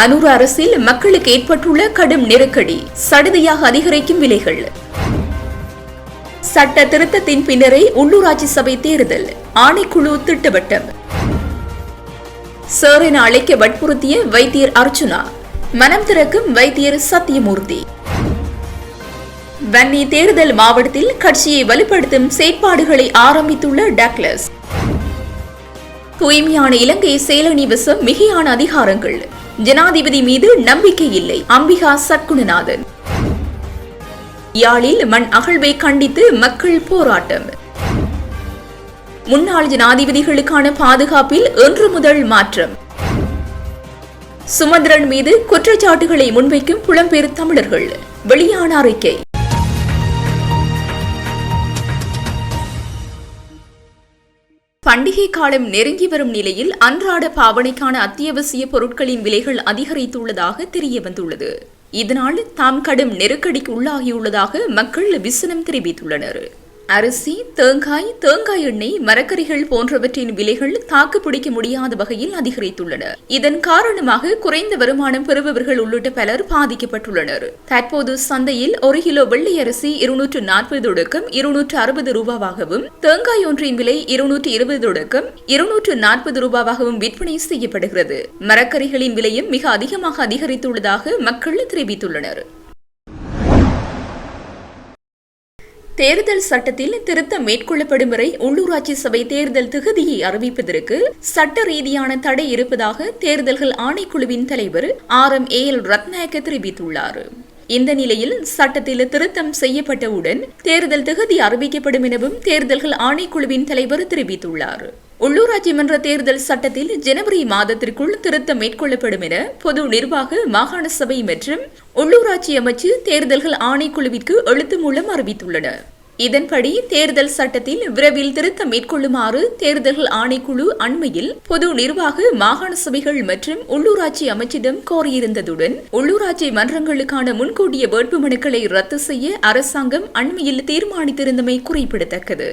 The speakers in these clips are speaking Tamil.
அனூர் அரசில் மக்களுக்கு ஏற்பட்டுள்ள கடும் நெருக்கடி. சடுதியாக அதிகரிக்கும் விலைகள். சட்ட திருத்தத்தின் பின்னரே உள்ளூராட்சி சபை தேர்தல். ஆணைக்குழு திட்டவட்டம். சார் என அழைக்க வற்புறுத்திய வைத்தியர் அர்ச்சுனா மனம் திறக்கும் வைத்தியர் சத்தியமூர்த்தி. வன்னி தேர்தல் மாவட்டத்தில் கட்சியை வலுப்படுத்தும் செயற்பாடுகளை ஆரம்பித்துள்ள டாக்லஸ் தூய்மையான இலங்கை செயலணி வசம் மிகையான அதிகாரங்கள். ஜனாதிபதி மீது நம்பிக்கை இல்லை. அம்பிகா சட்குணநாதன் யாழில் மண் அகழ்வை கண்டித்து மக்கள் போராட்டம். முன்னாள் ஜனாதிபதிகளுக்கான பாதுகாப்பில் இன்று முதல் மாற்றம். சுமந்திரன் மீது குற்றச்சாட்டுகளை முன்வைக்கும் புலம்பெயர் தமிழர்கள். வெளியான அறிக்கை. பண்டிகை காலம் நெருங்கி வரும் நிலையில் அன்றாட பாவனைக்கான அத்தியாவசிய பொருட்களின் விலைகள் அதிகரித்துள்ளதாக தெரிய வந்துள்ளது இதனால் தாம் கடும் நெருக்கடிக்கு உள்ளாகியுள்ளதாக மக்கள் விசனம் தெரிவித்துள்ளனர். அரிசி தேங்காய் தேங்காய் எண்ணெய் மரக்கறிகள் போன்றவற்றின் விலைகள் தாக்கு பிடிக்க முடியாத வகையில் அதிகரித்துள்ளன. இதன் காரணமாக குறைந்த வருமானம் பெறுபவர்கள் உள்ளிட்ட பலர் பாதிக்கப்பட்டுள்ளனர். தற்போது சந்தையில் ஒரு கிலோ வெள்ளை அரிசி இருநூற்று நாற்பது தொடக்கம் இருநூற்று அறுபது ரூபாவாகவும் தேங்காய் ஒன்றின் விலை இருநூற்று இருபது தொடக்கம் இருநூற்று நாற்பது ரூபாவாகவும் விற்பனை செய்யப்படுகிறது. மரக்கறிகளின் விலையும் மிக அதிகமாக அதிகரித்துள்ளதாக மக்கள் தெரிவித்துள்ளனர். தேர்தல் சட்டத்தில் திருத்தம் மேற்கொள்ளப்படும் வரை உள்ளூராட்சி சபை தேர்தல் திகதியை அறிவிப்பதற்கு சட்ட ரீதியான தடை இருப்பதாக தேர்தல்கள் ஆணைக்குழுவின் தலைவர் R M A L Rathnayake தெரிவித்துள்ளார். இந்த நிலையில் சட்டத்தில் திருத்தம் செய்யப்பட்டவுடன் தேர்தல் தகுதி அறிவிக்கப்படும் எனவும் தேர்தல்கள் ஆணைக்குழுவின் தலைவர் தெரிவித்துள்ளார். உள்ளூராட்சி மன்ற தேர்தல் சட்டத்தில் ஜனவரி மாதத்திற்குள் திருத்தம் மேற்கொள்ளப்படும் என பொது நிர்வாக மாகாண சபை மற்றும் உள்ளூராட்சி அமைச்சு தேர்தல்கள் ஆணைக்குழுவிற்கு எழுத்து மூலம் அறிவித்துள்ளனர் இதன்படி தேர்தல் சட்டத்தில் விரைவில் திருத்தம் மேற்கொள்ளுமாறு தேர்தல்கள் ஆணைக்குழு அண்மையில் பொது நிர்வாக மாகாண சபைகள் மற்றும் உள்ளூராட்சி அமைச்சிடம் கோரியிருந்ததுடன் உள்ளூராட்சி மன்றங்களுக்கான முன்கூட்டிய வேட்புமனுக்களை ரத்து செய்ய அரசாங்கம் அண்மையில் தீர்மானித்திருந்தமை குறிப்பிடத்தக்கது.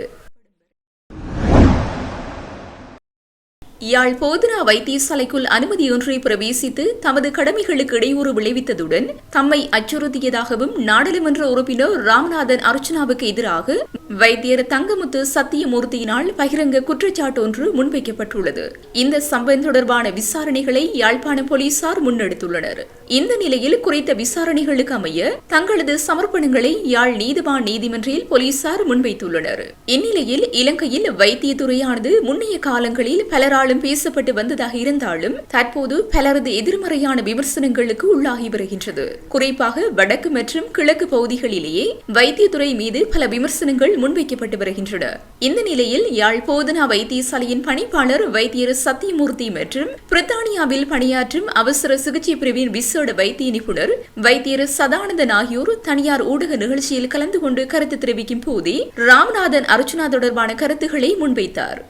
யாழ் போதனா வைத்தியசாலைக்குள் அனுமதியொன்றை பிரவேசித்து தமது கடமைகளுக்கு இடையூறு விளைவித்ததுடன் தம்மை அச்சுறுத்தியதாகவும் நாடாளுமன்ற உறுப்பினர் ராமநாதன் அர்ச்சனாவுக்கு எதிராக வைத்தியர் தங்கமுத்து சத்தியமூர்த்தியினால் பகிரங்க குற்றச்சாட்டு ஒன்று முன்வைக்கப்பட்டுள்ளது. இந்த சம்பவம் தொடர்பான விசாரணைகளை யாழ்ப்பாண போலீசார் முன்னெடுத்துள்ளனர். இந்த நிலையில் குறித்த விசாரணைகளுக்கு அமைய தங்களது சமர்ப்பணங்களை யாழ் நீதிவான் நீதிமன்றில் போலீசார் முன்வைத்துள்ளனர். இந்நிலையில் இலங்கையில் வைத்தியத்துறையானது முன்னைய காலங்களில் பலராலும் பெரும்பாலும் பேசப்பட்டு வந்ததாக இருந்தாலும் தற்போது பலரது எதிர்மறையான விமர்சனங்களுக்கு உள்ளாகி வருகின்றது. குறிப்பாக வடக்கு மற்றும் கிழக்கு பகுதிகளிலேயே வைத்தியத்துறை மீது பல விமர்சனங்கள் முன்வைக்கப்பட்டு வருகின்றன. இந்த நிலையில் யாழ் போதனா வைத்தியசாலையின் பணிப்பாளர் வைத்தியர் சத்தியமூர்த்தி மற்றும் பிரித்தானியாவில் பணியாற்றும் அவசர சிகிச்சை பிரிவின் விசேட வைத்திய நிபுணர் வைத்தியர் சதானந்தன் ஆகியோர் தனியார் ஊடக நிகழ்ச்சியில் கலந்து கொண்டு கருத்து தெரிவிக்கும் போதே ராமநாதன் அர்ச்சுனா தொடர்பான கருத்துக்களை முன்வைத்தார்.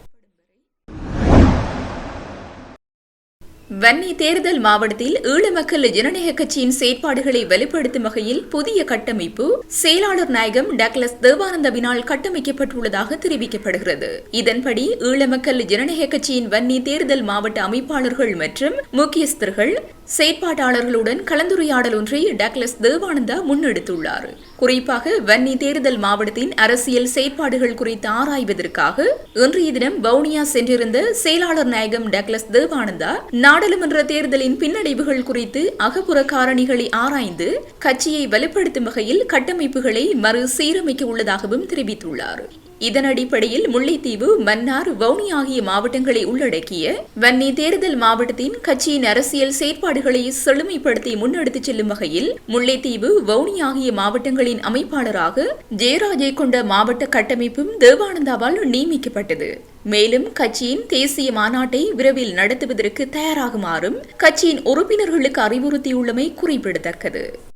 வன்னி தேர்தல் மாவட்டத்தில் ஈழ மக்கள் ஜனநாயக கட்சியின் செயற்பாடுகளை வலுப்படுத்தும் வகையில் புதிய கட்டமைப்பு செயலாளர் நாயகம் டக்லஸ் தேவானந்தவினால் கட்டமைக்கப்பட்டுள்ளதாக தெரிவிக்கப்படுகிறது. இதன்படி ஈழ மக்கள் ஜனநாயக கட்சியின் வன்னி தேர்தல் மாவட்ட அமைப்பாளர்கள் மற்றும் முக்கியஸ்தர்கள் செயற்பாட்டாளர்களுடன் கலந்துரையாடல் ஒன்றை டக்லஸ் தேவானந்தா முன்னெடுத்துள்ளார். குறிப்பாக வன்னி தேர்தல் மாவட்டத்தின் அரசியல் செயற்பாடுகள் குறித்து ஆராய்வதற்காக இன்றைய தினம் வவுனியா சென்றிருந்த செயலாளர் நாயகம் டக்லஸ் தேவானந்தா நாடாளுமன்ற தேர்தலின் பின்னடைவுகள் குறித்து அகப்புற காரணிகளை ஆராய்ந்து கட்சியை வலுப்படுத்தும் வகையில் கட்டமைப்புகளை மறு சீரமைக்க உள்ளதாகவும் தெரிவித்துள்ளார். இதன் அடிப்படையில் முல்லைத்தீவு மன்னார் வவுனி ஆகிய மாவட்டங்களை உள்ளடக்கிய வன்னி தேர்தல் மாவட்டத்தின் கட்சியின் அரசியல் செயற்பாடுகளை செழுமைப்படுத்தி முன்னெடுத்துச் செல்லும் வகையில் முல்லைத்தீவு வவுனி ஆகிய மாவட்டங்களின் அமைப்பாளராக ஜெயராஜை கொண்ட மாவட்ட கட்டமைப்பும் தேவானந்தாவால் நியமிக்கப்பட்டது. மேலும் கட்சியின் தேசிய மாநாட்டை விரைவில் நடத்துவதற்கு தயாராகுமாறும் கட்சியின் உறுப்பினர்களுக்கு அறிவுறுத்தியுள்ளமை குறிப்பிடத்தக்கது.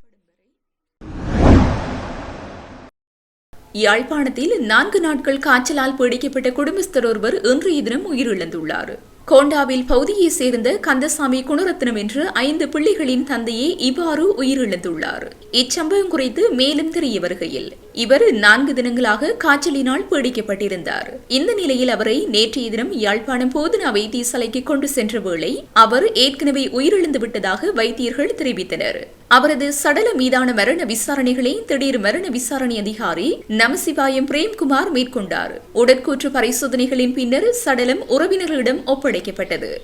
யாழ்ப்பாணத்தில் நான்கு நாட்கள் காய்ச்சலால் பீடிக்கப்பட்ட குடும்பஸ்தர் ஒருவர் இன்றைய தினம் உயிரிழந்துள்ளார். கோண்டாவில் பகுதியைச் சேர்ந்த கந்தசாமி குணரத்னம் என்ற ஐந்து பிள்ளைகளின் தந்தையே இவ்வாறு உயிரிழந்துள்ளார். இச்சம்பவம் குறித்து மேலும் தெரிய வருகையில் இவர் நான்கு தினங்களாக காய்ச்சலினால் பீடிக்கப்பட்டிருந்தார். இந்த நிலையில் அவரை நேற்றைய தினம் யாழ்ப்பாணம் போதனா வைத்தியசாலைக்கு கொண்டு சென்ற வேளை அவர் ஏற்கனவே உயிரிழந்து விட்டதாக வைத்தியர்கள் தெரிவித்தனர். அவரது சடல மீதான மரண விசாரணைகளை திடீர் மரண விசாரணை அதிகாரி நமசிவாயம் பிரேம்குமார் மேற்கொண்டார். உடற்கூற்று பரிசோதனைகளின் பின்னர் சடலம் உறவினர்களிடம் ஒப்படைக்கப்பட்டது.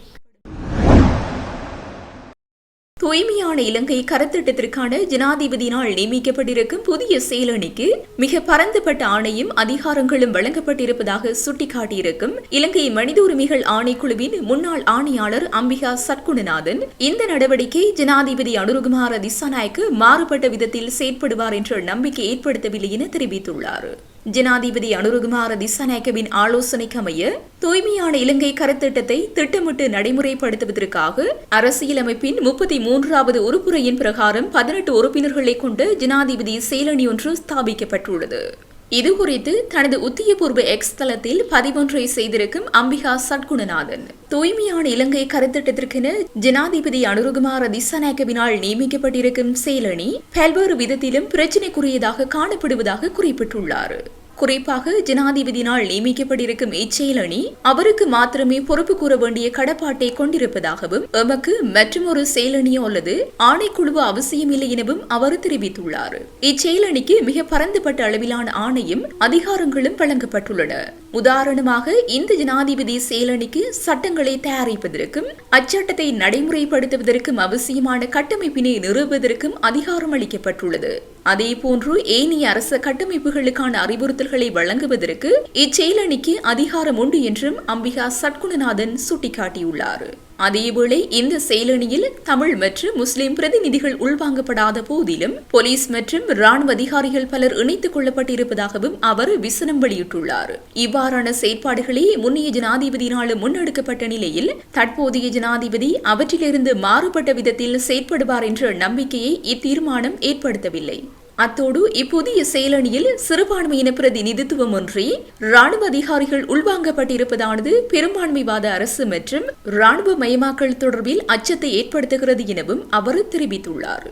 தூய்மையான இலங்கை கருத்திட்டத்திற்கான ஜனாதிபதியினால் நியமிக்கப்பட்டிருக்கும் புதிய செயலணிக்கு மிக பரந்துபட்ட ஆணையும் அதிகாரங்களும் வழங்கப்பட்டிருப்பதாக சுட்டிக்காட்டியிருக்கும் இலங்கை மனித உரிமைகள் ஆணைக்குழுவின் முன்னாள் ஆணையாளர் அம்பிகா சட்குணநாதன் இந்த நடவடிக்கை ஜனாதிபதி அனுருகுமார திசாநாயக்கு மாறுபட்ட விதத்தில் செயற்படுவார் என்ற நம்பிக்கை ஏற்படுத்தவில்லை என தெரிவித்துள்ளார். ஜனாதிபதி அனுருகுமார திசாநாயக்கவின் ஆலோசனைக்கு அமைய தூய்மையான இலங்கை கருத்திட்டத்தை திட்டமிட்டு நடைமுறைப்படுத்துவதற்காக அரசியலமைப்பின் முப்பத்தி மூன்றாவது உறுப்புரையின் பிரகாரம் பதினெட்டு உறுப்பினர்களை கொண்ட ஜனாதிபதி செயலணி ஒன்று ஸ்தாபிக்கப்பட்டுள்ளது. இதுகுறித்து தனது உத்தியபூர்வ எக்ஸ் தளத்தில் பதிவொன்றை செய்திருக்கும் அம்பிகா சட்குணநாதன் தூய்மையான இலங்கை கருத்திட்டத்திற்கென ஜனாதிபதி அனுருகுமார திசாநாயக்கவினால் நியமிக்கப்பட்டிருக்கும் செயலணி பல்வேறு விதத்திலும் பிரச்சினைக்குரியதாக காணப்படுவதாக குறிப்பிட்டுள்ளார். குறிப்பாக ஜனாதிபதியினால் நியமிக்கப்பட்டிருக்கும் இச்செயலணி அவருக்கு மாத்திரமே பொறுப்பு கூற வேண்டிய கடப்பாட்டை கொண்டிருப்பதாகவும் எமக்கு மற்றொரு செயலணியோ அல்லது ஆணைக்குழுவோ அவசியமில்லை எனவும் அவர் தெரிவித்துள்ளார். இச்செயலணிக்கு மிக பரந்துபட்ட அளவிலான ஆணையும் அதிகாரங்களும் வழங்கப்பட்டுள்ளன. உதாரணமாக இந்த ஜனாதிபதி செயலணிக்கு சட்டங்களை தயாரிப்பதற்கும் அச்சட்டத்தை நடைமுறைப்படுத்துவதற்கும் அவசியமான கட்டமைப்பினை நிறுவுவதற்கும் அதிகாரம் அளிக்கப்பட்டுள்ளது. அதேபோன்று ஏனைய அரச கட்டமைப்புகளுக்கான அறிவுறுத்தல்களை வழங்குவதற்கு இச்செயலணிக்கு அதிகாரம் உண்டு என்றும் அம்பிகா சட்குணநாதன் சுட்டிக்காட்டியுள்ளார். அதேவேளை இந்த செயலணியில் தமிழ் மற்றும் முஸ்லிம் பிரதிநிதிகள் உள்வாங்கப்படாத போதிலும் போலீஸ் மற்றும் ராணுவ அதிகாரிகள் பலர் இணைத்துக் கொள்ளப்பட்டிருப்பதாகவும் அவர் விசனம் வெளியிட்டுள்ளார். இவ்வாறான செயற்பாடுகளே முன்னைய ஜனாதிபதியினாலும் முன்னெடுக்கப்பட்ட நிலையில் தற்போதைய ஜனாதிபதி அவற்றிலிருந்து மாறுபட்ட விதத்தில் செயற்படுவார் என்ற நம்பிக்கையை இத்தீர்மானம் ஏற்படுத்தவில்லை. அத்தோடு இப்புதிய செயலணியில் சிறுபான்மையின பிரதிநிதித்துவம் ஒன்றி ராணுவ அதிகாரிகள் உள்வாங்கப்பட்டிருப்பதானது பெரும்பான்மைவாத அரசு மற்றும் ராணுவ மயமாக்கல் தொடர்பில் அச்சத்தை ஏற்படுத்துகிறது எனவும் அவர் தெரிவித்துள்ளார்.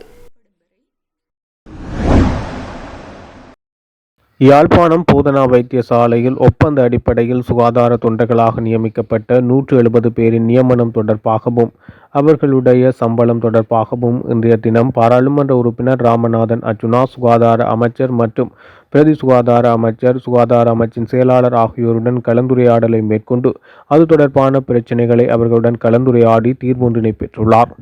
யாழ்ப்பாணம் பூதனா வைத்தியசாலையில் ஒப்பந்த அடிப்படையில் சுகாதார தொண்டர்களாக நியமிக்கப்பட்ட நூற்று எழுபது பேரின் நியமனம் தொடர்பாகவும் அவர்களுடைய சம்பளம் தொடர்பாகவும் இன்றைய தினம் பாராளுமன்ற உறுப்பினர் ராமநாதன் அர்ஜுனா சுகாதார அமைச்சர் மற்றும் பிரதி சுகாதார அமைச்சர் சுகாதார அமைச்சின் செயலாளர் ஆகியோருடன் கலந்துரையாடலை மேற்கொண்டு அது தொடர்பான பிரச்சினைகளை அவர்களுடன் கலந்துரையாடி தீர்வொன்றினை பெற்றுள்ளார்.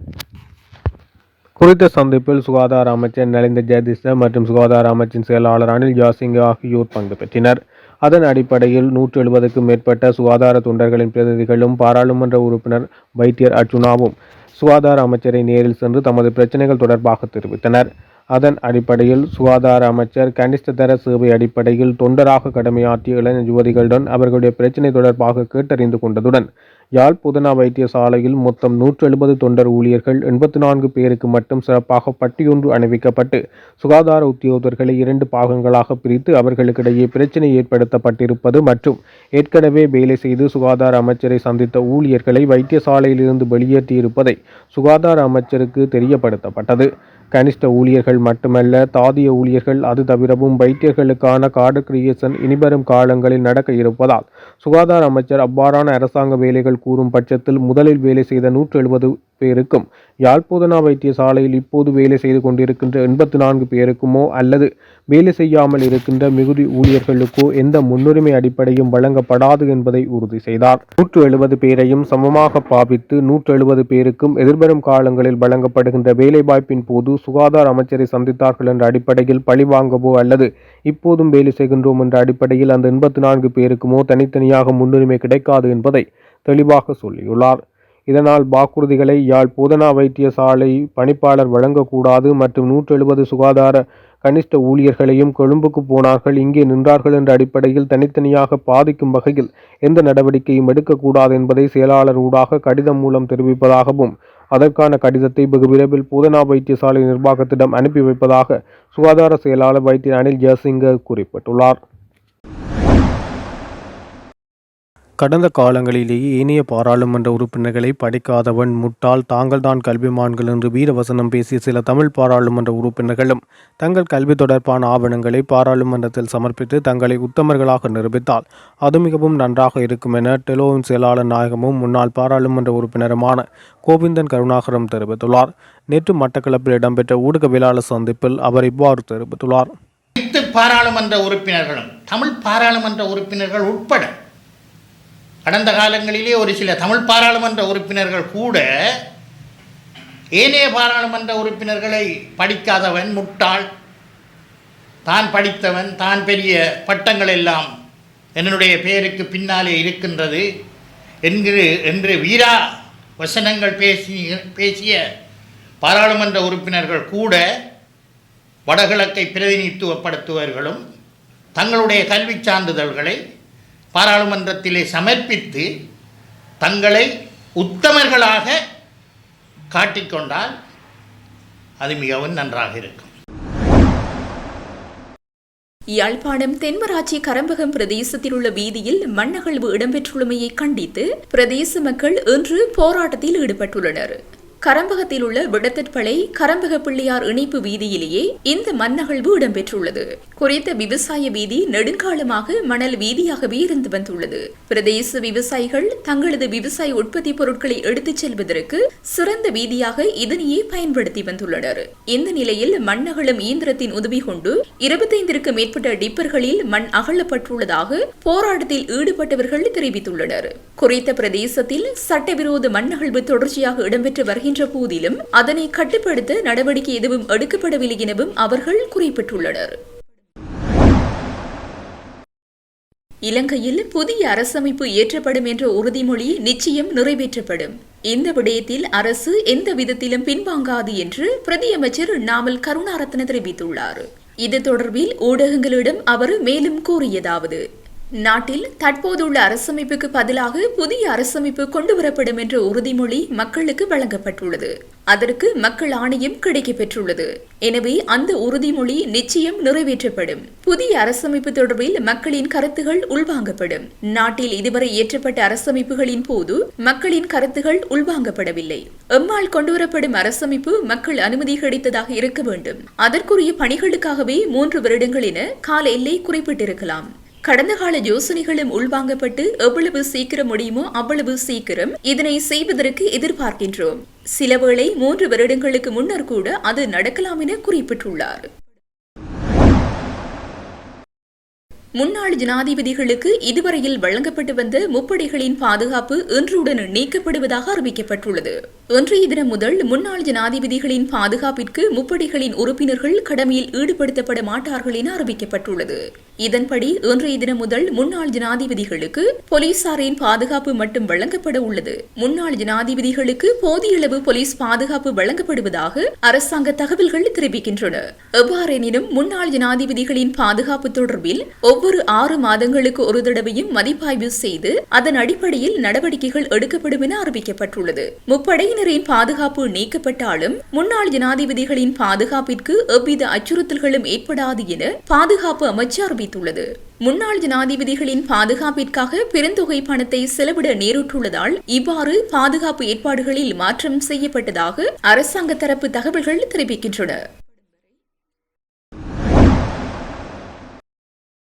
குறித்த சந்திப்பில் சுகாதார அமைச்சர் நலிந்த ஜெயதிஷ மற்றும் சுகாதார அமைச்சின் செயலாளர் அனில் ஜாசிங் ஆகியோர் பங்கு பெற்றனர். அதன் அடிப்படையில் நூற்று எழுபதுக்கும் மேற்பட்ட சுகாதார தொண்டர்களின் பிரதிநிதிகளும் பாராளுமன்ற உறுப்பினர் வைத்தியர் அர்ஜுனாவும் சுகாதார அமைச்சரை நேரில் சென்று தமது பிரச்சனைகள் தொடர்பாக தெரிவித்தனர். அதன் அடிப்படையில் சுகாதார அமைச்சர் கனிஷ்டதர சேவை அடிப்படையில் தொண்டராக கடமையாற்றிய இளைஞர் யுவதிகளுடன் அவர்களுடைய பிரச்சினை தொடர்பாக கேட்டறிந்து கொண்டதுடன் யாழ் புதனா வைத்தியசாலையில் மொத்தம் நூற்று எழுபது தொண்டர் ஊழியர்கள் எண்பத்தி நான்கு பேருக்கு மட்டும் சிறப்பாக பட்டியொன்று அணிவிக்கப்பட்டு சுகாதார உத்தியோகர்களை இரண்டு பாகங்களாக பிரித்து அவர்களுக்கிடையே பிரச்சினை ஏற்படுத்தப்பட்டிருப்பது மற்றும் ஏற்கனவே வேலை செய்து சுகாதார அமைச்சரை சந்தித்த ஊழியர்களை வைத்தியசாலையிலிருந்து வெளியேற்றியிருப்பதை சுகாதார அமைச்சருக்கு தெரியப்படுத்தப்பட்டது. கனிஷ்ட ஊழியர்கள் மட்டுமல்ல தாதிய ஊழியர்கள் அது தவிரவும் வைத்தியர்களுக்கான கார்டு கிரியேஷன் இனிவரும் காலங்களில் நடக்க இருப்பதால் சுகாதார அமைச்சர் அவ்வாறான அரசாங்க வேலைகள் கூறும் பட்சத்தில் முதலில் வேலை செய்த நூற்று எழுபது பேருக்கும் யாழ்ப்போதனா வைத்தியசாலையில் இப்போது வேலை செய்து கொண்டிருக்கின்ற எண்பத்தி நான்கு பேருக்குமோ அல்லது வேலை செய்யாமல் இருக்கின்ற மிகுதி ஊழியர்களுக்கோ எந்த முன்னுரிமை அடிப்படையும் வழங்கப்படாது என்பதை உறுதி செய்தார். நூற்று எழுபது பேரையும் சமமாக பாவித்து நூற்று எழுபது பேருக்கும் எதிர்வரும் காலங்களில் வழங்கப்படுகின்ற வேலைவாய்ப்பின் போது சுகாதார அமைச்சரை சந்தித்தார்கள் என்ற அடிப்படையில் பழிவாங்கவோ அல்லது இப்போதும் வேலை செய்கின்றோம் என்ற அடிப்படையில் அந்த எண்பத்தி நான்கு பேருக்குமோ தனித்தனியாக முன்னுரிமை கிடைக்காது என்பதை தெளிவாக சொல்லியுள்ளார். இதனால் வாக்குறுதிகளை யாழ் போதனா வைத்தியசாலை பணிப்பாளர் வழங்கக்கூடாது மற்றும் நூற்றெழுபது சுகாதார கனிஷ்ட ஊழியர்களையும் கொழும்புக்கு போனார்கள் இங்கே நின்றார்கள் என்ற அடிப்படையில் தனித்தனியாக பாதிக்கும் வகையில் எந்த நடவடிக்கையும் எடுக்கக்கூடாது என்பதை செயலாளர் ஊடாக கடிதம் மூலம் தெரிவிப்பதாகவும் அதற்கான கடிதத்தை வெகு விரைவில் பூதனா வைத்தியசாலை நிர்வாகத்திடம் அனுப்பி வைப்பதாக சுகாதார செயலாளர் வைத்தியர் அனில் ஜெயசிங்க குறிப்பிட்டுள்ளார். கடந்த காலங்களிலேயே ஏனைய பாராளுமன்ற உறுப்பினர்களை படிக்காதவன் முட்டாள் தாங்கள்தான் கல்விமான்கள் என்று வீரவசனம் பேசிய சில தமிழ் பாராளுமன்ற உறுப்பினர்களும் தங்கள் கல்வி தொடர்பான ஆவணங்களை பாராளுமன்றத்தில் சமர்ப்பித்து தங்களை உத்தமர்களாக நிரூபித்தால் அது மிகவும் நன்றாக இருக்கும் என டெலோவின் செயலாளர் நாயகமும் முன்னாள் பாராளுமன்ற உறுப்பினருமான கோவிந்தன் கருணாகரம் தெரிவித்துள்ளார். நேற்று மட்டக்களப்பில் இடம்பெற்ற ஊடகவியலாளர் சந்திப்பில் அவர் இவ்வாறு தெரிவித்துள்ளார். பாராளுமன்ற உறுப்பினர்களும் தமிழ் பாராளுமன்ற உறுப்பினர்கள் உட்பட கடந்த காலங்களிலே ஒரு சில தமிழ் பாராளுமன்ற உறுப்பினர்கள் கூட ஏனைய பாராளுமன்ற உறுப்பினர்களை படிக்காதவன் முட்டாள் தான் படித்தவன் தான் பெரிய பட்டங்கள் எல்லாம் என்னுடைய பெயருக்கு பின்னாலே இருக்கின்றது என்கிற என்று வீரா வசனங்கள் பேசி பேசிய பாராளுமன்ற உறுப்பினர்கள் கூட வடகிழக்கை பிரதிநிதித்துவப்படுத்துவர்களும் தங்களுடைய கல்விச் சான்றிதழ்களை பாராளுமன்றத்திலே சமர்ப்பித்து தங்களை உத்தமர்களாக காட்டிக்கொண்டால் அது மிகவும் நன்றாக இருக்கும். யாழ்ப்பாணம் தென்மராட்சி கரம்பகம் பிரதேசத்தில் உள்ள வீதியில் மண்ணகழ்வு இடம்பெற்றுள்ளமையை கண்டித்து பிரதேச மக்கள் இன்று போராட்டத்தில் ஈடுபட்டுள்ளனர். கரம்பகத்தில் உள்ள விடத்திற்பளை கரம்பக பிள்ளையார் இணைப்பு வீதியிலேயே இந்த மண்ணகழ்வு இடம்பெற்றுள்ளது. குறித்த விவசாய வீதி நெடுங்காலமாக மணல் வீதியாகவே இருந்து வந்துள்ளது. பிரதேச விவசாயிகள் தங்களது விவசாய உற்பத்தி பொருட்களை எடுத்துச் செல்வதற்கு சிறந்த வீதியாக இதனையே பயன்படுத்தி வந்துள்ளனர். இந்த நிலையில் மண்ணகழும் இயந்திரத்தின் உதவி கொண்டு இருபத்தைந்திற்கு மேற்பட்ட டிப்பர்களில் மண் அகழப்பட்டுள்ளதாக போராட்டத்தில் ஈடுபட்டவர்கள் தெரிவித்துள்ளனர். குறித்த பிரதேசத்தில் சட்டவிரோத மண்ணகழ்வு தொடர்ச்சியாக இடம்பெற்று வருகின்ற போதிலும் அதனை கட்டுப்படுத்த நடவடிக்கை எதுவும் எடுக்கப்படவில்லை எனவும் அவர்கள் குறிப்பிட்டுள்ளனர். இலங்கையில் புதிய அரசமைப்பு ஏற்றப்படும் என்ற உறுதிமொழி நிச்சயம் நிறைவேற்றப்படும். இந்த விடயத்தில் அரசு எந்த விதத்திலும் பின்வாங்காது என்று பிரதியமைச்சர் நாமல் கருணாரத்ன தெரிவித்துள்ளார். இது தொடர்பில் ஊடகங்களிடம் அவர் மேலும் கூறியதாவது. நாட்டில் தற்போதுள்ள அரசமைப்புக்கு பதிலாக புதிய அரசமைப்பு கொண்டுவரப்படும் என்ற உறுதிமொழி மக்களுக்கு வழங்கப்பட்டுள்ளது. அதற்கு மக்கள் ஆணையம் கிடைக்கப்பெற்றுள்ளது. எனவே அந்த உறுதிமொழி நிச்சயம் நிறைவேற்றப்படும். புதிய அரசமைப்பு தொடர்பில் மக்களின் கருத்துகள் உள்வாங்கப்படும். நாட்டில் இதுவரை இயற்றப்பட்ட அரசமைப்புகளின் போது மக்களின் கருத்துகள் உள்வாங்கப்படவில்லை. எம்மால் கொண்டுவரப்படும் அரசமைப்பு மக்கள் அனுமதி கிடைத்ததாக இருக்க வேண்டும். அதற்குரிய பணிகளுக்காகவே மூன்று வருடங்கள் என கால எல்லை குறிப்பிட்டிருக்கலாம். கடந்த கால யோசனைகளும் உள்வாங்கப்பட்டு எவ்வளவு சீக்கிரம் முடியுமோ அவ்வளவு சீக்கிரம் இதனை செய்வதற்கு எதிர்பார்க்கின்றோம். சிலவேளை மூன்று வருடங்களுக்கு முன்னர் கூட அது நடக்கலாம் என குறிப்பிட்டுள்ளார். முன்னாள் ஜனாதிபதிகளுக்கு இதுவரையில் வழங்கப்பட்டு வந்த முப்படைகளின் பாதுகாப்பு இன்றுடன் நீக்கப்படுவதாக அறிவிக்கப்பட்டுள்ளது. இன்றைய தினம் முதல் முன்னாள் ஜனாதிபதிகளின் பாதுகாப்பிற்கு முப்படைகளின் உறுப்பினர்கள் கடமையில் ஈடுபடுத்தப்பட மாட்டார்கள் என அறிவிக்கப்பட்டுள்ளது. இதன்படி இன்றைய தினம் முதல் முன்னாள் ஜனாதிபதிகளுக்கு போலீசாரின் பாதுகாப்பு மட்டும் வழங்கப்பட உள்ளது. முன்னாள் ஜனாதிபதிகளுக்கு போதிய அளவு போலீஸ் பாதுகாப்பு வழங்கப்படுவதாக அரசாங்க தகவல்கள் தெரிவிக்கின்றன. எவ்வாறெனினும் முன்னாள் ஜனாதிபதிகளின் பாதுகாப்பு தொடர்பில் ஒவ்வொரு ஆறு மாதங்களுக்கு ஒரு தடவையும் மதிப்பாய்வு செய்து அதன் அடிப்படையில் நடவடிக்கைகள் எடுக்கப்படும் என அறிவிக்கப்பட்டுள்ளது. படையினரின் பாதுகாப்பு நீக்கப்பட்டாலும் முன்னாள் ஜனாதிபதிகளின் பாதுகாப்பிற்கு எவ்வித அச்சுறுத்தல்களும் ஏற்படாது என பாதுகாப்பு அமைச்சு அறிவித்துள்ளது. முன்னாள் ஜனாதிபதிகளின் பாதுகாப்பிற்காக பெருந்தொகை பணத்தை செலவிட நேரிட்டுள்ளதால் இவ்வாறு பாதுகாப்பு ஏற்பாடுகளில் மாற்றம் செய்யப்பட்டதாக அரசாங்க தரப்பு தகவல்கள் தெரிவிக்கின்றன.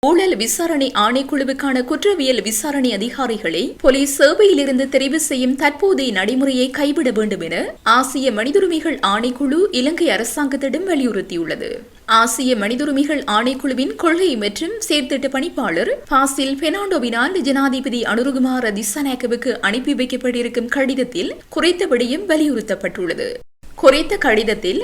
ஊழல் விசாரணை ஆணைக்குழுவுக்கான குற்றவியல் விசாரணை அதிகாரிகளை போலீஸ் சேவையிலிருந்து தெரிவு செய்யும் தற்போதைய நடைமுறையை கைவிட வேண்டும் என ஆசிய மனிதுரிமைகள் ஆணைக்குழு இலங்கை அரசாங்கத்திடம் வலியுறுத்தியுள்ளது. ஆசிய மனிதுரிமைகள் ஆணைக்குழுவின் கொள்கை மற்றும் செயற்திட்ட பணிப்பாளர் பாசில் பெர்னாண்டோவினால் ஜனாதிபதி அனுருகுமார திசாநாயக்கவுக்கு அனுப்பி வைக்கப்பட்டிருக்கும் கடிதத்தில் குறைத்தபடியும் வலியுறுத்தப்பட்டுள்ளது. குறித்த கடிதத்தில்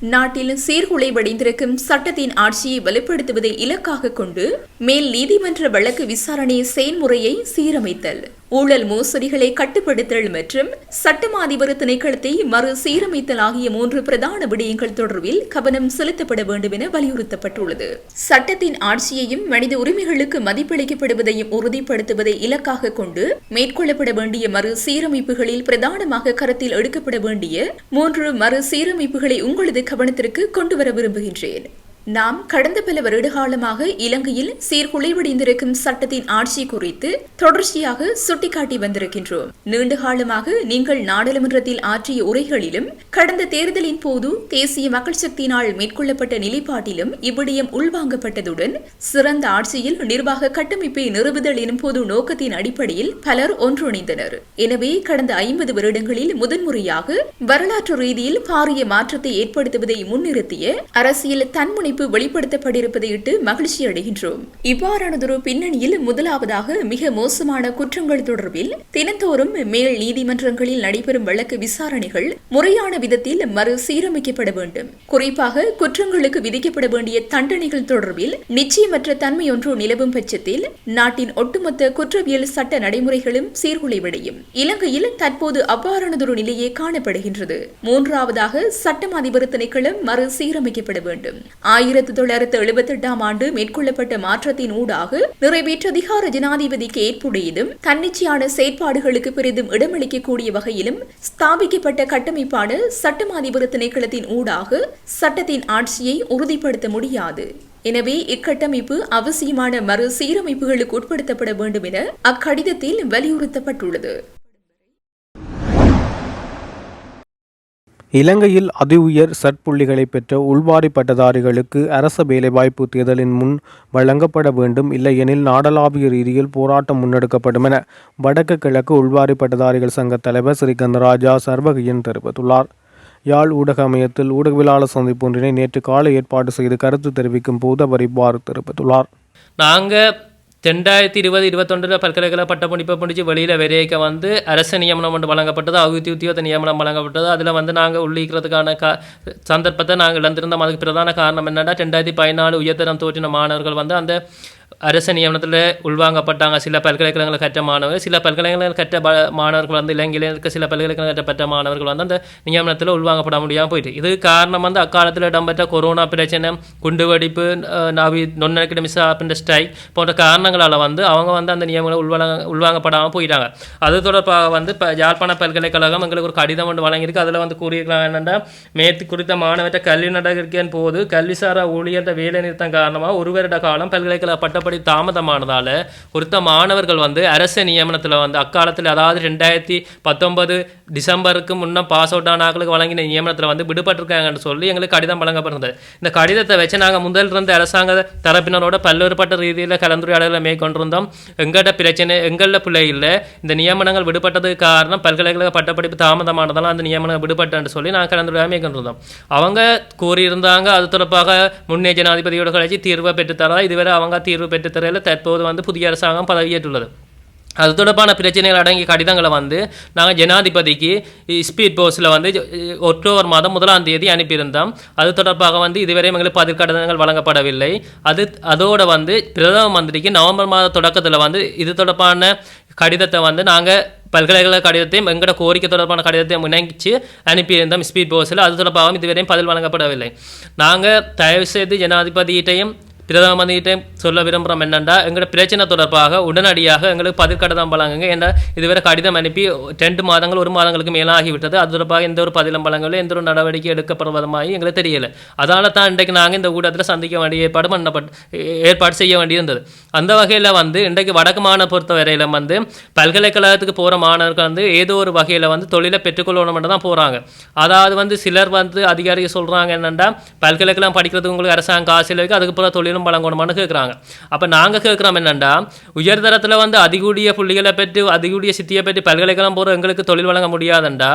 நாட்டில் சீர்குலைவடைந்திருக்கும் சட்டத்தின் ஆட்சியை வலுப்படுத்துவதை இலக்காக கொண்டு மேல் நீதிமன்ற வழக்கு விசாரணை செயல்முறையை சீரமைத்தல். ஊழல் மோசடிகளை கட்டுப்படுத்தல் மற்றும் சட்டம் அதிபர் திணைக்களத்தை மறு சீரமைத்தல் ஆகிய மூன்று பிரதான விடயங்கள் தொடர்பில் கவனம் செலுத்தப்பட வேண்டும் என வலியுறுத்தப்பட்டுள்ளது. சட்டத்தின் ஆட்சியையும் மனித உரிமைகளுக்கு மதிப்பளிக்கப்படுவதையும் உறுதிப்படுத்துவதை இலக்காக கொண்டு மேற்கொள்ளப்பட வேண்டிய மறு சீரமைப்புகளில் பிரதானமாக கருத்தில் எடுக்கப்பட வேண்டிய மூன்று மறு சீரமைப்புகளை உங்களது கவனத்திற்கு கொண்டு வர விரும்புகின்றேன். நாம் கடந்த பல வருடகாலமாக இலங்கையில் சீர்குலைவடைந்திருக்கும் சட்டத்தின் ஆட்சி குறித்து தொடர்ச்சியாக சுட்டிக்காட்டி வந்திருக்கின்றோம். நீண்ட காலமாக நீங்கள் நாடாளுமன்றத்தில் ஆற்றிய உரைகளிலும் கடந்த தேர்தலின் போது தேசிய மக்கள் சக்தியினால் மேற்கொள்ளப்பட்ட நிலைப்பாட்டிலும் இவ்விடயம் உள்வாங்கப்பட்டதுடன் சிறந்த ஆட்சியில் நிர்வாக கட்டமைப்பை நிறுவுதல் எனும் பொது நோக்கத்தின் அடிப்படையில் பலர் ஒன்றிணைந்தனர். எனவே கடந்த ஐம்பது வருடங்களில் முதன்முறையாக வரலாற்று ரீதியில் பாரிய மாற்றத்தை ஏற்படுத்துவதை முன்னிறுத்திய அரசியல் தன்முனை தன்முனைப்பு வெளிப்படுத்தப்பட்டிருப்பதையிட்டு மகிழ்ச்சி அடைகின்றோம். இவ்வாறானதொரு பின்னணியில் முதலாவதாக மிக மோசமான குற்றங்கள் தொடர்பில் தினந்தோறும் மேல் நீதிமன்றங்களில் நடைபெறும் வழக்கு விசாரணைகள் முறையான விதத்தில் மறு சீரமைக்கப்பட வேண்டும். குறிப்பாக குற்றங்களுக்கு விதிக்கப்பட வேண்டிய தண்டனைகள் தொடர்பில் நிச்சயமற்ற தன்மையொன்று நிலவும் பட்சத்தில் நாட்டின் ஒட்டுமொத்த குற்றவியல் சட்ட நடைமுறைகளும் சீர்குலைவடையும். இலங்கையில் தற்போது அவ்வாறானதொரு நிலையே காணப்படுகின்றது. மூன்றாவதாக சட்டம் அதிபர் திணைக்களம் மறு சீரமைக்கப்பட வேண்டும். ஆயிரத்தி தொள்ளாயிரத்து எழுபத்தி எட்டாம் ஆண்டு மேற்கொள்ளப்பட்ட மாற்றத்தின் ஊடாக நிறைவேற்றதிகார ஜனாதிபதிக்கு ஏற்புடையதும் தன்னிச்சையான செயற்பாடுகளுக்கு பெரிதும் இடமளிக்கக்கூடிய வகையிலும் ஸ்தாபிக்கப்பட்ட கட்டமைப்பான சட்டமாதிபர திணைக்களத்தின் ஊடாக சட்டத்தின் ஆட்சியை உறுதிப்படுத்த முடியாது. எனவே இக்கட்டமைப்பு அவசியமான மறு சீரமைப்புகளுக்கு உட்படுத்தப்பட வேண்டும் என அக்கடிதத்தில் வலியுறுத்தப்பட்டுள்ளது. இலங்கையில் அதி உயர் சற்புள்ளிகளை பெற்ற உள்வாரி பட்டதாரிகளுக்கு அரச வேலைவாய்ப்பு தேர்தலின் முன் வழங்கப்பட வேண்டும் இல்லையெனில் நாடளாவிய ரீதியில் போராட்டம் முன்னெடுக்கப்படும் என வடக்கு கிழக்கு உள்வாரி பட்டதாரிகள் சங்க தலைவர் ஸ்ரீகந்தராஜா சர்வகையன் தெரிவித்துள்ளார். யாழ் ஊடக அமையத்தில் ஊடகவியலாளர் சந்திப்பு ஒன்றினை நேற்று காலை ஏற்பாடு செய்து கருத்து தெரிவிக்கும் போது அவர் இவ்வாறு தெரிவித்துள்ளார். நாங்கள் ரெண்டாயிரத்தி இருபது இருபத்தொன்றில் பல்கலைக்கழக பட்டப்படிப்பை முடிச்சு வெளியில் விரைக்க வந்து அரசு நியமனம் ஒன்று வழங்கப்பட்டது அகுத்தி உத்தியோக நியமனம் வழங்கப்பட்டது அதில் வந்து நாங்கள் உள்ளிக்கிறதுக்கான கா சந்தர்ப்பத்தை நாங்கள் இழந்திருந்தோம் அதுக்கு பிரதான காரணம் என்னென்னா ரெண்டாயிரத்தி பதினாலு உயர்தரம் தோற்றின மாணவர்கள் வந்து அந்த அரசு நியமனத்தில் உள்வாங்கப்பட்டாங்க. சில பல்கலைக்கழகங்களை கற்ற மாணவர்கள் சில பல்கலைக்கழகங்கள் கற்ற ப- மாணவர்கள் வந்து இலங்கையில் இருக்க சில பல்கலைக்கழகங்கள் கற்ற மாணவர்கள் வந்து அந்த நியமனத்தில் உள்வாங்கப்பட முடியாமல் போயிட்டு. இது காரணம் வந்து அக்காலத்தில் இடம்பெற்ற கொரோனா பிரச்சனை குண்டுவெடிப்பு அஹ், நாவி நொன்னக்கிட மிஸ் அப்படின்ற ஸ்ட்ரைக் போன்ற காரணங்களால் வந்து அவங்க வந்து அந்த நியமனம் உள்வாங்க உள்வாங்கப்படாமல் போயிட்டாங்க. அது தொடர்பாக வந்து இப்போ யாழ்ப்பாண பல்கலைக்கழகம் எங்களுக்கு ஒரு கடிதம் ஒன்று வழங்கியிருக்கு. அதில் வந்து கூறியிருக்கலாம் என்னென்னா மேற்கு குறித்த மாணவற்ற கல்வி நடவடிக்கையின் போது கல்விசாரா ஊழியர் வேலை நிறுத்தம் காரணமாக ஒரு வருட காலம் பல்கலைக்கழக பட்டப்படி தாமதமானதால் குறித்த மாணவர்கள் வந்து அரசு நியமனத்தில் வந்து அக்காலத்தில் அதாவது ரெண்டாயிரத்தி பத்தொன்பது டிசம்பருக்கு முன்னே பாஸ் அவுட் ஆன வழங்கின நியமனத்தில் வந்து விடுபட்டிருக்காங்கன்னு சொல்லி எங்களுக்கு கடிதம் வழங்கப்பட்டிருந்தது. இந்த கடிதத்தை வச்சு நாங்கள் முதல் இருந்த அரசாங்க தரப்பினரோட பல்வேறுபட்ட ரீதியில் கலந்துரையாடலை மேற்கொண்டிருந்தோம். எங்கள்கிட்ட பிரச்சனை எங்களில் பிள்ளை இல்லை. இந்த நியமனங்கள் விடுபட்டதுக்கு காரணம் பல்கலைக்கழக பட்டப்படிப்பு தாமதமானதால் அந்த நியமனம் விடுபட்டேன்னு சொல்லி நான் கலந்துரையாடல் மேற்கொண்டிருந்தோம். அவங்க கூறியிருந்தாங்க அது தொடர்பாக முன்னே ஜனாதிபதியோட கழிச்சு தீர்வை பெற்றுத்தரா இதுவரை அவங்க தீர்வு பெற்றுத்தரையில் தற்போது வந்து புதிய அரசாங்கம் பதவியேற்றுள்ளது. அது தொடர்பான பிரச்சனைகள் அடங்கிய கடிதங்களை வந்து நாங்கள் ஜனாதிபதிக்கு ஸ்பீட் போஸ்ட்டில் வந்து ஒக்டோபர் அக்டோபர் மாதம் முதலாம் தேதி அனுப்பியிருந்தோம். அது தொடர்பாக வந்து இதுவரை எங்களுக்கு பதில் கடிதங்கள் வழங்கப்படவில்லை. அது அதோட வந்து பிரதம மந்திரிக்கு நவம்பர் மாத தொடக்கத்தில் வந்து இது தொடர்பான கடிதத்தை வந்து நாங்கள் பல்கலைக்கழக கடிதத்தையும் எங்களோட கோரிக்கை தொடர்பான கடிதத்தையும் இணைச்சு அனுப்பியிருந்தோம் ஸ்பீட் போஸ்ட்டில் அது தொடர்பாகவும் இதுவரையும் பதில் வழங்கப்படவில்லை. நாங்கள் தயவு செய்து ஜனாதிபதியிட்டையும் பிரதம மந்திரிகிட்டையும் சொல்ல விரும்புகிறோம் என்னென்னா எங்களோட பிரச்சனை தொடர்பாக உடனடியாக எங்களுக்கு பதில் கடிதம் வழங்குங்க. ஏன்னா இதுவரை கடிதம் அனுப்பி ரெண்டு மாதங்கள் ஒரு மாதங்களுக்கு மேலாகிவிட்டது. அது தொடர்பாக எந்த ஒரு பதிலும் வழங்கவில்லை. எந்த ஒரு நடவடிக்கை எடுக்கப்படுவதுமாய் எங்களுக்கு தெரியலை. அதனால தான் இன்றைக்கு நாங்கள் இந்த ஊடகத்தில் சந்திக்க வேண்டிய ஏற்பாடு பண்ணப்பட்டு ஏற்பாடு செய்ய வேண்டியிருந்தது. அந்த வகையில் வந்து இன்றைக்கு வடக்கு மாநில பொறுத்த வரையில வந்து பல்கலைக்கழகத்துக்கு போகிற மாணவர்கள் வந்து ஏதோ ஒரு வகையில் வந்து தொழிலை பெற்றுக்கொள்ளணும் தான் போகிறாங்க அதாவது வந்து சிலர் வந்து அதிகாரிகள் சொல்கிறாங்க என்னென்னா பல்கலைக்கழகம் படிக்கிறதுக்கு உங்களுக்கு அரசாங்கம் காசு இல்லை அதுக்கு பிறகு தொழிலும் பழங்கோணுமானு கேட்குறாங்க அப்போ நாங்கள் கேட்குறோம் என்னென்னா உயர்தரத்தில் வந்து அதிகூடிய புள்ளிகளை பெற்று அதிகூடிய சித்தியை பெற்று பல்கலைக்கழகம் போகிற எங்களுக்கு தொழில் வழங்க முடியாதுண்டா?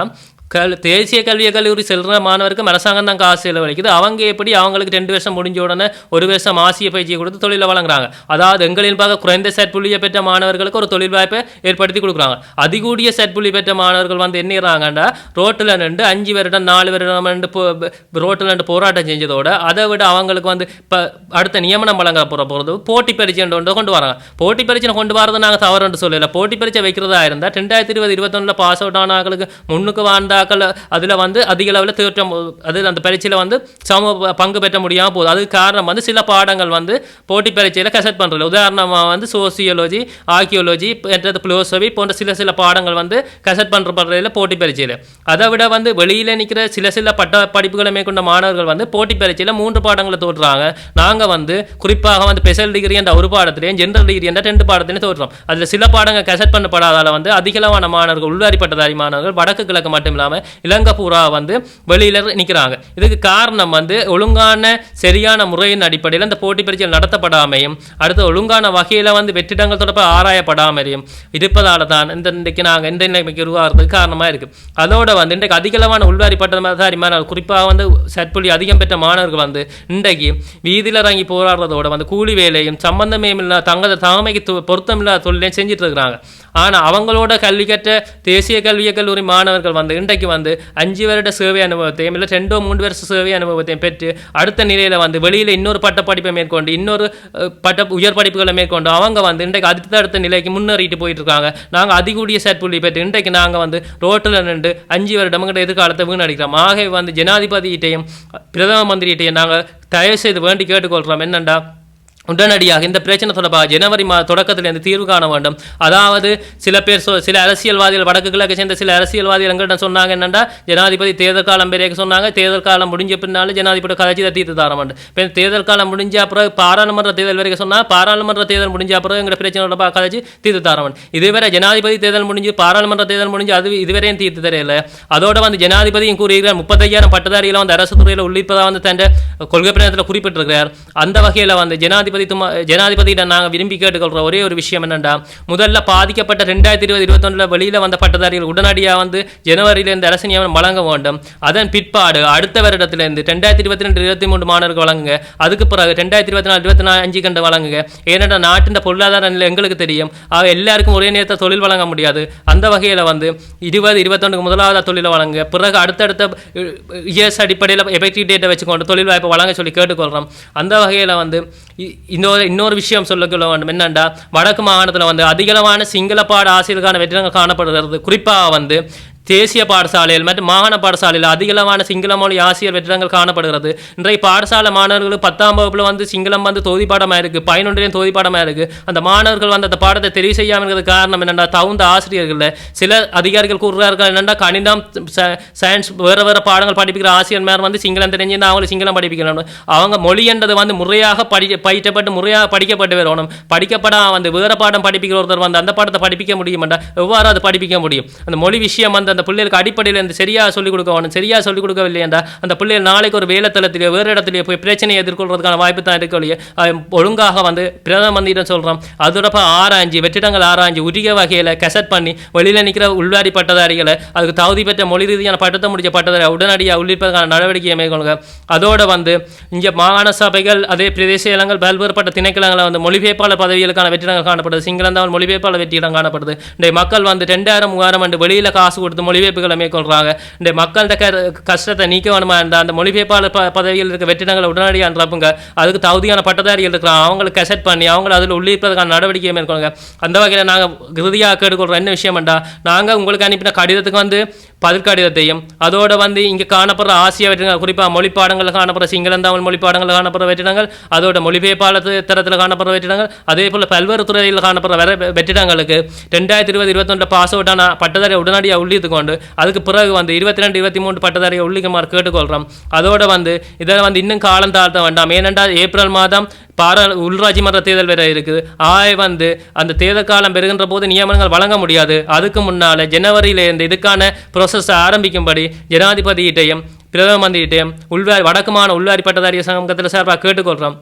கல் தேசிய கல்விய கல்லூரி செல்கிற மாணவருக்கும் அரசாங்கம் தான் காசு செலவழிக்குது. அவங்க எப்படி அவங்களுக்கு ரெண்டு வருஷம் முடிஞ்ச உடனே ஒரு வருஷம் ஆசிய பயிற்சியை கொடுத்து தொழிலை வழங்குறாங்க. அதாவது எங்களின் பார்க்க குறைந்த சட்புள்ளியை பெற்ற மாணவர்களுக்கு ஒரு தொழில் வாய்ப்பை ஏற்படுத்தி கொடுக்குறாங்க. அதிகூடிய சட்புள்ளி பெற்ற மாணவர்கள் வந்து என்னறாங்கண்டா ரோட்டில் நின்று அஞ்சு வருடம் நாலு வருடம் நின்று ரோட்டில் நின்று போராட்டம் செஞ்சதோட அதை விட அவங்களுக்கு வந்து இப்போ அடுத்த நியமனம் வழங்க போகிற போகிறது போட்டி பரீட்சை கொண்டு வராங்க. போட்டி பரீட்சை கொண்டு வரது நாங்கள் தவறுன்னு சொல்லலை. போட்டி பரீட்சை வைக்கிறதா இருந்தால் ரெண்டாயிரத்தி இருபது இருபத்தொன்னில் பாஸ் அவுட் ஆனவங்களுக்கு முன்னுக்கு வாழ்ந்த விழாக்கள் அதில் வந்து அதிக அளவில் தேற்றம் அது அந்த பரீட்சையில் வந்து சம பங்கு பெற்ற முடியாமல் போகுது. அதுக்கு காரணம் வந்து சில பாடங்கள் வந்து போட்டி பரீட்சையில் கசட் பண்ணுறது உதாரணமாக வந்து சோசியோலஜி ஆர்கியோலஜி மற்றது பிலோசபி போன்ற சில சில பாடங்கள் வந்து கசட் பண்ணுற படுறதில் போட்டி பரீட்சையில். அதை விட வந்து வெளியில் நிற்கிற சில சில பட்ட படிப்புகளை மேற்கொண்ட மாணவர்கள் வந்து போட்டி பரீட்சையில் மூன்று பாடங்களை தோற்றுறாங்க. நாங்கள் வந்து குறிப்பாக வந்து ஸ்பெஷல் டிகிரி என்ற ஒரு பாடத்திலையும் ஜென்ரல் டிகிரி என்ற ரெண்டு பாடத்திலையும் தோற்றுறோம் அதில் சில பாடங்கள் கசெட் பண்ணப்படாதால வந்து அதிகளவான மாணவர்கள் உள்ளாரி பட்டதாரி மாணவர்கள் வடக்கு கிழக்கு மட்டும் இல்லாமல் இலங்கை பூரா வந்து வெளியில் நிற்கிறாங்க இதுக்கு காரணம் வந்து ஒழுங்கான சரியான முறையின் அடிப்படையில் இந்த போட்டி பரீட்சைகள் நடத்தப்படாமையும் அடுத்து ஒழுங்கான வகையில் வந்து வெற்றிடங்கள் தொடர்பாக ஆராயப்படாமலையும் இருப்பதால் தான் இந்த இன்றைக்கு நாங்கள் இந்த நிலைமைக்கு உருவாகிறதுக்கு காரணமாக இருக்குது அதோட வந்து இன்றைக்கு அதிகளவான உள்வாரி மாதிரி குறிப்பாக வந்து சற்புலி அதிகம் பெற்ற மாணவர்கள் வந்து இன்றைக்கு வீதியில் இறங்கி போராடுறதோட வந்து கூலி வேலையும் சம்பந்தமே இல்லாத தங்களது தலைமைக்கு பொருத்தமில்லாத தொழிலையும் செஞ்சுட்டு இருக்கிறாங்க. ஆனால் அவங்களோட கல்வி கற்ற தேசிய கல்விய கல்லூரி மாணவர்கள் வந்து இன்றைக்கு வந்து அஞ்சு வருட சேவை அனுபவத்தையும் இல்லை ரெண்டோ மூன்று வருஷ சேவை அனுபவத்தையும் பெற்று அடுத்த நிலையில் வந்து வெளியில் இன்னொரு பட்ட படிப்பை மேற்கொண்டு இன்னொரு பட்ட உயர் படிப்புகளை மேற்கொண்டு அவங்க வந்து இன்றைக்கு அடுத்த அடுத்த நிலைக்கு முன்னேறிட்டு போயிட்டு இருக்காங்க நாங்கள் அதிகூடிய சற்புள்ளி பெற்று இன்றைக்கு நாங்கள் வந்து ரோட்டில் நின்று அஞ்சு வருடம் எதிர்காலத்தை வீணடிக்கிறோம். ஆகவே வந்து ஜனாதிபதியிட்டையும் பிரதம மந்திரியிட்டையும் நாங்கள் தயவு செய்து வேண்டி கேட்டுக்கொள்கிறோம். என்னண்டா? உடனடியாக இந்த பிரச்சனை தொடர்பாக ஜனவரி மா தொடக்கத்திலிருந்து தீர்வு காண வேண்டும். அதாவது சில பேர் சொ சில அரசியல்வாதிகள் வடக்கு கிழக்கு சேர்ந்த சில அரசியல்வாதிகள் எங்கள்கிட்ட சொன்னாங்க என்னண்டா ஜனாதிபதி தேர்தல் காலம் பெரிய சொன்னாங்க தேர்தல் காலம் முடிஞ்ச பின்னாலும் ஜனாதிபதி கதைச்சி தீர்த்து தர வேண்டும் இப்போ தேர்தல் காலம் முடிஞ்ச அப்புறம் பாராளுமன்ற தேர்தல் வரைக்கும் சொன்னால் பாராளுமன்ற தேர்தல் முடிஞ்ச அப்புறம் எங்கள் பிரச்சனை தொடர்பாக கதைச்சி தீர்த்து தர வேண்டும் இதுவரை ஜனாதிபதி தேர்தல் முடிஞ்சு பாராளுமன்ற தேர்தல் முடிஞ்சு அது இதுவரையும் தீர்த்து தெரியல அதோட வந்து ஜனாதிபதியும் கூறுகிறார் முப்பத்தையாயிரம் பட்டதாரிகளை வந்து அரசு துறையில் உள்ளிப்பதாக வந்து தன் கொள்கை பிரயத்தில் குறிப்பிட்டிருக்கிறார். அந்த வகையில் வந்து ஜனாதிபதி துமா ஜனாதிபதியிடம் நாங்கள் விரும்பி கேட்டுக்கொள்கிற ஒரே ஒரு விஷயம் என்னென்னா முதல்ல பாதிக்கப்பட்ட ரெண்டாயிரத்தி இருபது இருபத்தொன்னில் வெளியில் வந்த பட்டதாரிகள் உடனடியாக வந்து ஜனவரியிலேருந்து அரசு நியமனம் வழங்க வேண்டும் அதன் பிற்பாடு அடுத்த வருடத்திலிருந்து ரெண்டாயிரத்தி இருபத்தி ரெண்டு இருபத்தி மூன்று மாணவர்கள் வழங்குங்க அதுக்கு பிறகு ரெண்டாயிரத்தி இருபத்தி நாலு இருபத்தி நாலு அஞ்சு கண்டு வழங்குங்க ஏன்னா நாட்டின் பொருளாதார நிலை எங்களுக்கு தெரியும் ஆக எல்லாருக்கும் ஒரே நேரத்தில் தொழில் வழங்க முடியாது அந்த வகையில் வந்து இருபது இருபத்தொன்றுக்கு முதலாவது தொழிலை வழங்க பிறகு அடுத்தடுத்த இயர்ஸ் அடிப்படையில் எஃபெக்டிவ் டேட்டை வச்சுக்கொண்டு தொழில் வாய்ப்பை வழங்க சொல்லி கேட்டுக்கொள்கிறோம் அந்த வகையில் வந்து இ- இன்னொரு இன்னொரு விஷயம் சொல்ல வேண்டும். என்னண்டா? வடக்கு மாகாணத்தில் வந்து அதிகளவான சிங்கள பாட ஆசிரியருக்கான வெற்றிடங்கள் காணப்படுகிறது. குறிப்பாக வந்து தேசிய பாடசாலையில் மற்றும் மாகாண பாடசாலையில் அதிகளவான சிங்கள மொழி ஆசிரியர் வெற்றிடங்கள் காணப்படுகிறது. இன்றைய பாடசாலை மாணவர்கள் பத்தாம் வகுப்பில் வந்து சிங்களம் வந்து தொகுதி பாடமாக இருக்குது பதினொன்றிலையும் தொகுதி பாடமாக இருக்குது அந்த மாணவர்கள் வந்து அந்த பாடத்தை தெரிவு செய்யாமல் இருக்கிறது காரணம் என்னென்னா தகுந்த ஆசிரியர்கள் சில அதிகாரிகள் கூறுகிறார்கள் என்னென்னா கணிதம் ச- சயின்ஸ் வேறு வேறு பாடங்கள் படிப்பிக்கிற ஆசிரியர் வந்து சிங்களம் தெரிஞ்சு அவங்களுக்கு சிங்களம் படிப்பிக்கணும். அவங்க மொழி என்றது வந்து முறையாக படி பயிற்றப்பட்டு முறையாக படிக்கப்பட்டு வரணும். படிக்கப்படா வந்து வேறு பாடம் படிப்பிக்கிற ஒருத்தர் வந்து அந்த பாடத்தை படிப்பிக்க முடியுமாண்டா? எவ்வாறு அது படிப்பிக்க முடியும்? அந்த மொழி விஷயம் வந்து அந்த பிள்ளைகளுக்கு அடிப்படையில் இருந்து சரியாக சொல்லிக் கொடுக்க வேணும் சரியாக சொல்லிக் கொடுக்கவில்லை அந்த பிள்ளைகள் நாளைக்கு ஒரு வேலைத்தளத்திலே வேறு இடத்துலையோ போய் பிரச்சனையை எதிர்கொள்றதுக்கான வாய்ப்பு தான் இருக்க ஒழுங்காக வந்து பிரதம மந்திரம் சொல்கிறோம் அதோடப்ப ஆராய்ஞ்சு வெற்றிடங்கள் ஆராய்ஞ்சு உரிய வகையில் கெசட் பண்ணி வெளியில் நிற்கிற உள்வாரி பட்டதாரிகளை அதுக்கு தகுதி பெற்ற மொழி ரீதியான பட்டத்தை முடிச்ச பட்டதாரி உடனடியாக உள்ளிருப்பதற்கான நடவடிக்கையை மேற்கொள்ளுங்க அதோடு வந்து இங்கே மாகாண சபைகள் அதே பிரதேச இலங்கள் பல்வேறுபட்ட திணைக்களங்களை வந்து மொழிபெயர்ப்பாளர் பதவிகளுக்கான வெற்றிடங்கள் காணப்படுது. சிங்களந்தாவல் மொழிபெயர்ப்பாளர் வெற்றிடம் காணப்படுது. இந்த மக்கள் வந்து ரெண்டாயிரம் மூவாயிரம் ஆண்டு வெளியில் காசு கொடுத்து மொழிபெயர்ப்புகளை மேற்கொள்கிறாங்க இந்த மக்கள்கிட்ட க கஷ்டத்தை நீக்க வேணுமா இருந்தால் அந்த மொழிபெயர்ப்பாளர் ப பதவியில் இருக்க வெற்றிடங்களை உடனடியாக அனுப்புங்க அதுக்கு தகுதியான பட்டதாரிகள் இருக்கிறாங்க. அவங்களுக்கு கசெட் பண்ணி அவங்கள அதில் உள்ளிருப்பதற்கான நடவடிக்கையை மேற்கொள்ளுங்க. அந்த வகையில் நாங்கள் இறுதியாக கேட்டுக்கொள்கிறோம் என்ன விஷயம்டா நாங்கள் உங்களுக்கு அனுப்பின கடிதத்துக்கு வந்து பதில் அதோடு வந்து இங்கே காணப்படுற ஆசிய வெற்றிடங்கள் குறிப்பாக மொழிப்பாடங்களில் காணப்படுற சிங்களம் தமிழ் மொழிப்பாடங்களில் காணப்படுற வெற்றிடங்கள் அதோட மொழிபெயர்ப்பாளத்து தரத்தில் காணப்படுற வெற்றிடங்கள் அதே போல் பல்வேறு துறையில் காணப்படுற வேற வெற்றிடங்களுக்கு ரெண்டாயிரத்தி இருபது இருபத்தொன்று பாஸ் அவுட்டான பட்டதாரியை உடனடியாக உள்ளித்து கொண்டு அதுக்கு பிறகு வந்து இருபத்தி ரெண்டு இருபத்தி மூன்று பட்டதாரியை உள்ளிக்குமாறு கேட்டுக்கொள்கிறோம் அதோடு வந்து இதில் வந்து இன்னும் காலம் தாழ்த்த வேண்டாம். ஏனென்றால் ஏப்ரல் மாதம் பாரா உள்ராட்சி மன்ற தேர்தல் வேற இருக்குது. ஆய் வந்து அந்த தேர்தல் காலம் பெறுகின்ற போது நியமனங்கள் வழங்க முடியாது. அதுக்கு முன்னால் ஜனவரியிலேருந்து இதுக்கான ப்ரோசஸை ஆரம்பிக்கும்படி ஜனாதிபதியிட்டையும் பிரதம மந்திரிட்டையும் உள்வாரி வடக்குமான உள்வாரி பட்டதாரி சங்கத்தில் சார்பாக கேட்டுக்கொள்கிறோம்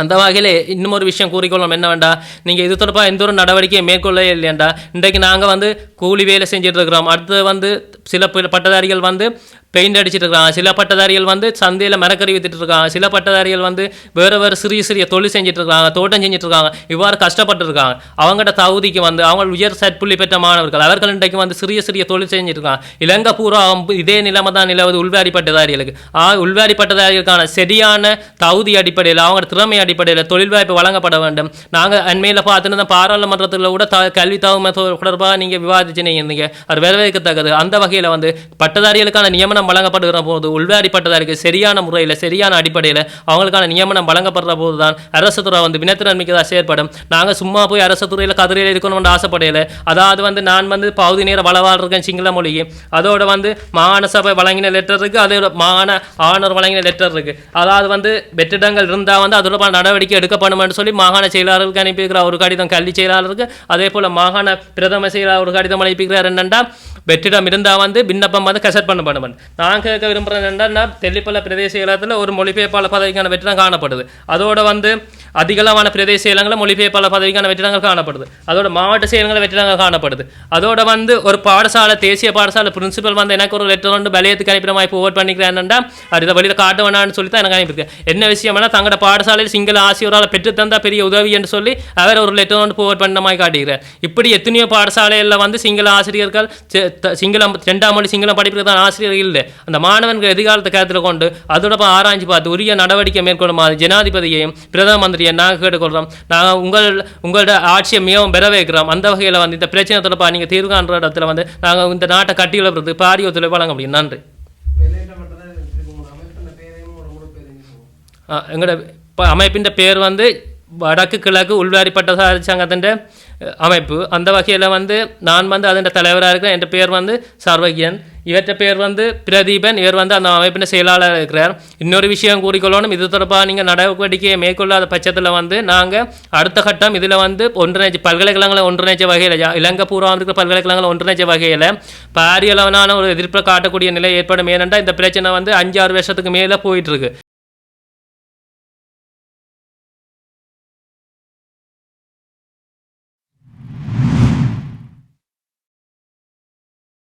அந்த வகையில் இன்னும் ஒரு விஷயம் கூறிக்கொள்ளணும் என்ன வேண்டா நீங்கள் இது தொடர்பாக எந்த ஒரு நடவடிக்கையை மேற்கொள்ளவே இல்லையாண்டா இன்றைக்கு நாங்கள் வந்து கூலி வேலை செஞ்சுட்டு இருக்கிறோம். அடுத்து வந்து சில பட்டதாரிகள் வந்து பெயிண்ட் அடிச்சிட்டு இருக்காங்க சில பட்டதாரிகள் வந்து சந்தையில் மரக்கறி வித்துட்டு இருக்காங்க சில பட்டதாரிகள் வந்து வேறு வேறு சிறிய சிறிய தொழில் செஞ்சுட்டு இருக்காங்க தோட்டம் செஞ்சுட்டு இருக்காங்க இவ்வாறு கஷ்டப்பட்டு இருக்காங்க அவங்கள்ட்ட தகுதிக்கு வந்து அவங்க உயர் சற்புள்ளி பெற்ற மாணவர்கள் அவர்கள் இன்றைக்கு வந்து சிறிய சிறிய தொழில் செஞ்சுட்டு இருக்காங்க இலங்கை பூரா இதே நிலைமை தான் நிலவுது உள்வாரி பட்டதாரிகளுக்கு. ஆ உள்வாரி பட்டதாரிகளுக்கான சரியான தகுதி அடிப்படையில் அவங்க திறமை அடிப்படையில் தொழில் வாய்ப்பு வழங்கப்பட வேண்டும். நாங்கள் அண்மையில் பார்த்துட்டு தான் பாராளுமன்றத்தில் கூட த கல்வி தகுமை தொடர்பாக நீங்கள் விவாதிச்சுனீங்க. இருந்தீங்க அது வரவேற்கத்தக்கது. அந்த வகையில் வந்து பட்டதாரிகளுக்கான நியமனம் வழங்கப்படுகிற போது உள்வாரிப்பட்டதற்கு சரியான முறையில் சரியான அடிப்படையில் அவங்களுக்கான நியமனம் வழங்கப்படுற போது தான் அரசு துறை வந்து வினத்திறன் மிக்கதாக செயற்படும். நாங்கள் சும்மா போய் அரசு துறையில் கதிரையில் இருக்கணும்னு ஆசைப்படையில. அதாவது வந்து நான் வந்து பகுதி நேர வளவாள் இருக்கேன் சிங்கள மொழிக்கு. அதோட வந்து மாகாண சபை வழங்கின லெட்டர் இருக்குது அதோட மாகாண ஆளுநர் வழங்கின லெட்டர் இருக்குது அதாவது வந்து வெற்றிடங்கள் இருந்தால் வந்து அதோட நடவடிக்கை எடுக்கப்படும்னு சொல்லி மாகாண செயலாளருக்கு அனுப்பியிருக்கிற ஒரு கடிதம் கல்வி செயலாளருக்கு அதே போல் மாகாண பிரதம செயலாளர் ஒரு கடிதம் அனுப்பியிருக்கிறார் என்னென்னா வெற்றிடம் இருந்தால் வந்து விண்ணப்பம் வந்து கசட் பண்ணப்படும். நான் கேட்க விரும்புகிறேன் என்னன்னா தெல்லிப்பள்ள பிரதேச இலத்தில் ஒரு மொழிபெயர்ப்பாளர் பதவிக்கான வெற்றிடம் காணப்படுது. அதோட வந்து அதிகளவான பிரதேச இலங்களில் மொழிபெயர்ப்பாளர் பதவிக்கான வெற்றிடங்கள் காணப்படுது. அதோட மாவட்ட செயலங்களில் வெற்றிடங்கள் காணப்படுது. அதோட வந்து ஒரு பாடசாலை தேசிய பாடசாலை பிரின்சிபல் வந்து எனக்கு ஒரு லெட்டர் வந்து பலையத்துக்கு அனுப்பின மாதிரி ஃபோர்வர்ட் பண்ணிக்கிறேன்டா அது இதை வழியில் காட்ட வேணாம்னு சொல்லி தான் எனக்கு அனுப்பியிருக்கேன். என்ன விஷயம்னா தங்களோட பாடசாலையில் சிங்கள ஆசிரியரால் பெற்று தந்தால் பெரிய உதவி என்று சொல்லி அவர் ஒரு லெட்டர் வந்து ஃபோர்வர்ட் பண்ண மாதிரி காட்டுகிறார் இப்படி எத்தனையோ பாடசாலைகளில் வந்து சிங்கள ஆசிரியர்கள் சிங்களம் ரெண்டாம் மொழி சிங்களம் படிப்பிற்கு தான் ஆசிரியர்கள் இல்லை. அந்த மாணவன்கள் எதிர்காலத்தை கருத்தில் கொண்டு அதோட ஆராய்ச்சி ஆராய்ஞ்சு பார்த்து உரிய நடவடிக்கை மேற்கொள்ளுமாறு ஜனாதிபதியையும் பிரதம மந்திரியை நாங்கள் கேட்டுக்கொள்கிறோம். நாங்கள் உங்கள் உங்களோட ஆட்சியை மிகவும் பெற வைக்கிறோம் அந்த வகையில் வந்து இந்த பிரச்சனை தொடர்பாக நீங்கள் தீர்வு காண்ற இடத்துல வந்து நாங்கள் இந்த நாட்டை கட்டி எழுப்புறது பாரிய ஒத்துழைப்பு வழங்க முடியும். நன்றி. எங்களோட ப- அமைப்பின் பேர் வந்து வடக்கு கிழக்கு உள்வாரி பட்டதாரி சங்கத்தின் அமைப்பு. அந்த வகையில் வந்து நான் வந்து அதன் தலைவராக இருக்கிறேன். என் பேர் வந்து சர்வகியன் இவற்ற பேர் வந்து பிரதீபன். இவர் வந்து அந்த அமைப்பின் செயலாளர் இருக்கிறார். இன்னொரு விஷயம் கூறிக்கொள்ளணும். இது தொடர்பாக நீங்கள் நடவடிக்கையை மேற்கொள்ளாத பட்சத்தில் வந்து நாங்கள் அடுத்த கட்டம் இதில் வந்து ஒன்றிணைச்சு பல்கலைக்கழகங்களை ஒன்றிணைச்ச வகையில் இலங்கை பூர்வம் இருக்கிற பல்கலைக்கழகங்களை ஒன்றிணைச்ச வகையில் பாரிய அளவிலான ஒரு எதிர்ப்பை காட்டக்கூடிய நிலை ஏற்படும். ஏனென்றால் இந்த பிரச்சனை வந்து அஞ்சு ஆறு வருஷத்துக்கு மேலே போயிட்டுருக்கு